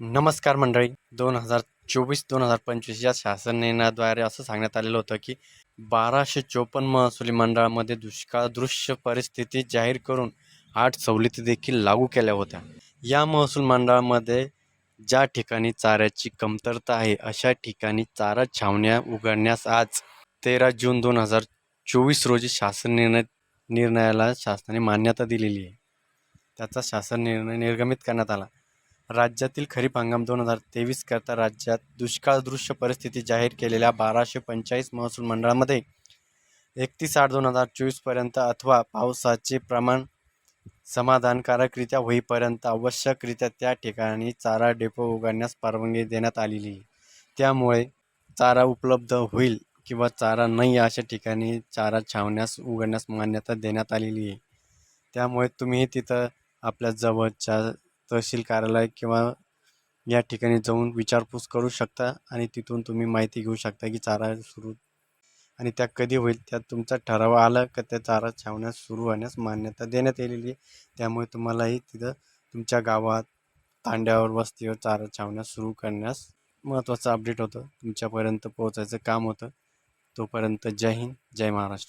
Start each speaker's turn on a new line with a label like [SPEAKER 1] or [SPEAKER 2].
[SPEAKER 1] नमस्कार मंडळी. दोन हजार चोवीस दोन हजार पंचवीस या शासन निर्णयाद्वारे असं सांगण्यात आलेलं होतं की बाराशे चोपन्न महसुली मंडळामध्ये दुष्काळ दृश्य परिस्थिती जाहीर करून आठ सवलती देखील लागू केल्या होत्या. या महसूल मंडळामध्ये ज्या ठिकाणी चाऱ्याची कमतरता आहे अशा ठिकाणी चारा छावण्या उघडण्यास आज तेरा जून दोन हजार चोवीस रोजी शासन निर्णय निर्णयाला शासनाने मान्यता दिलेली आहे. त्याचा शासन निर्णय निर्गमित करण्यात आला. राज्यातील खरीप हंगाम दोन हजार तेवीस करता राज्यात दुष्काळदृश्य परिस्थिती जाहीर केलेल्या बाराशे पंचेचाळीस महसूल मंडळामध्ये एकतीस आठ दोन हजार चोवीसपर्यंत अथवा पावसाचे प्रमाण समाधानकारकरित्या होईपर्यंत आवश्यकरित्या त्या ठिकाणी चारा डेपो उघडण्यास परवानगी देण्यात आलेली. आहे त्यामुळे चारा उपलब्ध होईल किंवा चारा नाही अशा ठिकाणी चारा छावण्यास उघडण्यास मान्यता देण्यात आलेली आहे. त्यामुळे तुम्ही तिथं आपल्या जवळच्या तहसील कार्यालय किंवा या ठिकाणी जाऊन विचारपूस करू शकता आणि तिथून तुम्ही माहिती घेऊ शकता की चारा सुरू आणि त्या कधी होईल त्यात तुमचा ठराव आला का त्या चारा छावण्यास सुरू होण्यास मान्यता देण्यात आलेली आहे. त्यामुळे तुम्हालाही तिथं तुमच्या गावात तांड्यावर वस्तीवर चारा छावण्यास सुरू करण्यास महत्त्वाचं अपडेट होतं. तुमच्यापर्यंत पोहोचायचं काम होतं. तोपर्यंत जय हिंद जय महाराष्ट्र.